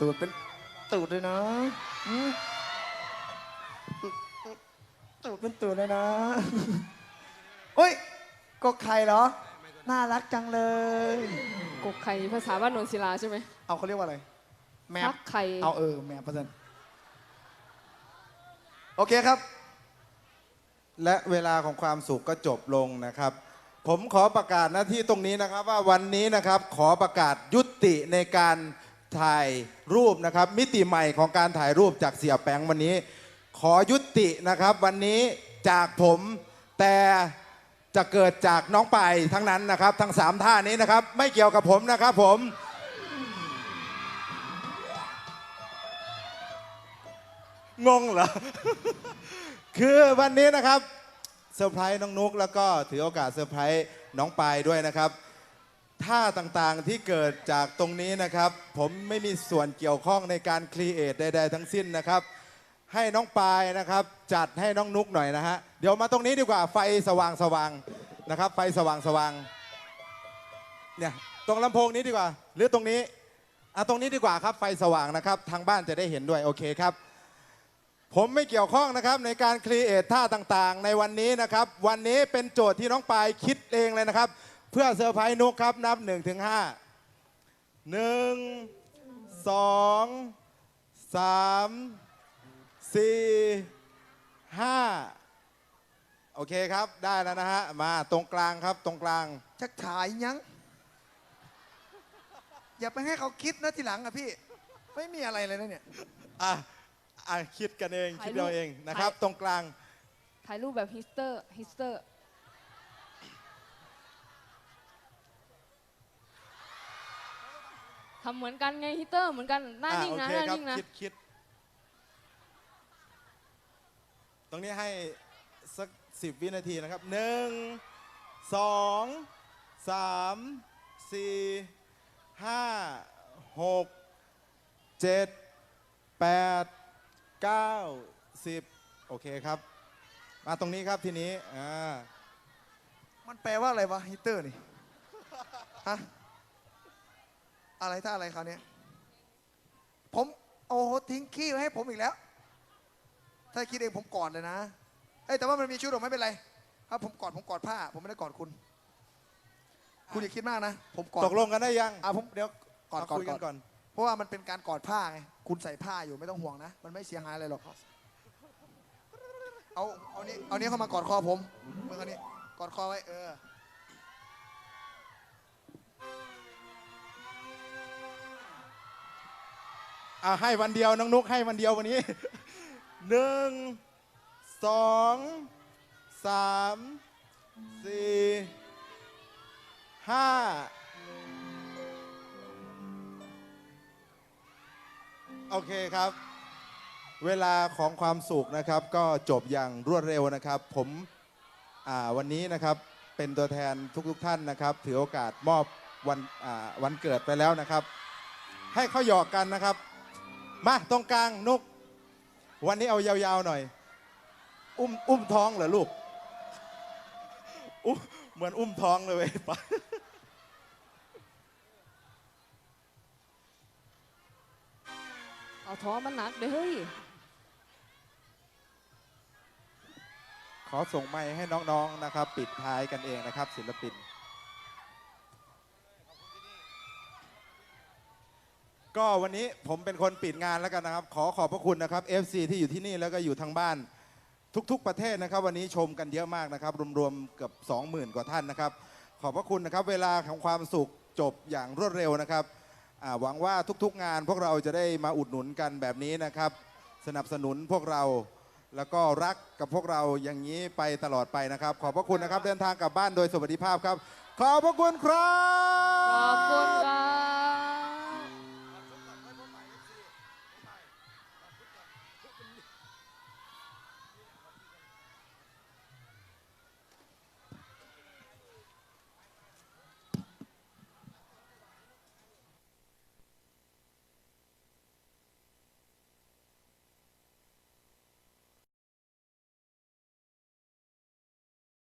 ตูดเป็นตูดเลยนะอืมตูดเป็นตูดเลยนะเฮ้ยกกไข่เหรอ น่ารักจังเลย กกไข่ภาษาบ้านโนนศิลาใช่ไหมเอาเขาเรียกว่าอะไร แมฟัปกไข่เอาเออ แมปเปอร์เซ็นต์โอเคครับ และเวลาของความสุขก็จบลงนะครับ ผมขอประกาศหน้าที่ตรงนี้นะครับ ว่าวันนี้นะครับขอประกาศยุติในการ ถ่ายรูปนะครับ มิติใหม่ของการถ่ายรูปจากเสียแปงวันนี้ ขอยุตินะครับวันนี้จากผมแต่จะเกิดจากน้องไปายทั้งนั้นนะครับ ทั้งสามท่านี้นะครับ ไม่เกี่ยวกับผมนะครับผม งงเหรอ คือวันนี้นะครับเซอร์ไพรส์น้องนุกแล้วก็ถือโอกาสเซอร์ไพรส์น้องปายด้วยนะครับ ท่าต่างๆที่เกิดจากตรงนี้นะครับ ผมไม่มีส่วนเกี่ยวข้องในการครีเอทใดๆทั้งสิ้นนะครับ ให้น้องปายนะครับ จัดให้น้องนุกหน่อยนะฮะเดี๋ยวมาตรงนี้ดีกว่าไฟสว่างๆนะครับ ไฟสว่างๆเนี่ยตรงลำโพงนี้ดีกว่า หรือตรงนี้อะตรงนี้ดีกว่าครับไฟสว่างนะครับ ทางบ้านจะได้เห็นด้วยโอเคครับ ผมไม่เกี่ยวข้องนะครับในการครีเอทท่าต่างๆ ในวันนี้นะครับ วันนี้เป็นโจทย์ที่น้องปายคิดเองเลยนะครับ เพื่อเซอร์ไพรส์นุกครับนับ1นถึงห้าหนึ่งสองสามสี่ห้าโอเคครับได้แล้วนะฮะ มาตรงกลางครับตรงกลาง ชักฉายยัง อย่าไปให้เขาคิดนะทีหลังอะพี่ ไม่มีอะไรเลยนะเนี่ย อะอะคิดกันเอง คิดเอาเองนะครับ ตรงกลาง ถ่ายรูปแบบฮิสเตอร์ฮิสเตอร์ ทำเหมือนกันไงฮิสเตอร์เหมือนกันหน้าอะนิ่งโอนะเคหน้าครับนิ่งนะคิดคิดตรงนี้ให้สักสิบวินาทีนะครับหนึ่งสองสามสี่ห้าหกเจ็ดแปดเก้าสิบโอเคครับ มาตรงนี้ครับทีนี้อ่ามันแปลว่าอะไรวะฮิตเตอร์นี่ ฮะ อะไรท่าอะไรคราวเนี้ยผมโอ้โหทิ้งขี้ไว้ให้ผมอีกแล้ว ถ้าคิดเองผมกอดเลยนะเอ้ยแต่ว่ามันมีชุดหรอกไม่เป็นไร ครับผมกอดผมกอดผ้า ผมไม่ได้กอดคุณ คุณอย่าคิดมากนะ ผมกอดตกลงกันได้ยังอะผมเดี๋ยวกอดมาก่อนคุยกกัอนดก่อน เพราะว่ามันเป็นการกอดผ้าไงคุณใส่ผ้าอยู่ไม่ต้องห่วงนะ มันไม่เสียหายอะไรหรอกเอาเอานี้เอานี้เข้ามากอดคอผมเมื่อกี้นี้กอดคอไว้เออ อะให้วันเดียวน้องนุกให้วันเดียววันนี้ หนึ่งสองสามสี่ห้าโอเคครับ เวลาของความสุขนะครับ ก็จบอย่างรวดเร็วนะครับ ผมอ่าวันนี้นะครับเป็นตัวแทนทุกๆทท่านนะครับ ถือโอกาสมอบวันอ่าวันเกิดไปแล้วนะครับ ให้เขาหยอกกันนะครับ มาตรงกลางนุก วันนี้เอายาวๆหน่อย อุ้มอุ้มท้องเหรอลูกอุ้มเหมือนอุ้มท้องเลยเว้ยปะเอาท้องมันหนักเด้อเฮ้ยขอส่งไม้ให้น้องๆนะครับ ปิดท้ายกันเองนะครับ ศิลปิน ก็วันนี้ผมเป็นคนปิดงานแล้วกันนะครับ ขอขอบพระคุณนะครับ FC ที่อยู่ที่นี่แล้วก็อยู่ทางบ้าน ทุกๆประเทศนะครับ วันนี้ชมกันเยอะมากนะครับ รวมๆเกือบ20,000 กว่าท่านนะครับ ขอบพระคุณนะครับเวลาของความสุขจบอย่างรวดเร็วนะครับอ่าหวังว่าทุกๆงานพวกเราจะได้มาอุดหนุนกันแบบนี้นะครับ สนับสนุนพวกเรา แล้วก็รักกับพวกเราอย่างนี้ไปตลอดไปนะครับ ขอบพระคุณนะครับเดินทางกลับบ้านโดยสวัสดิภาพครับ ขอบพระคุณครับ ขอบคุณครั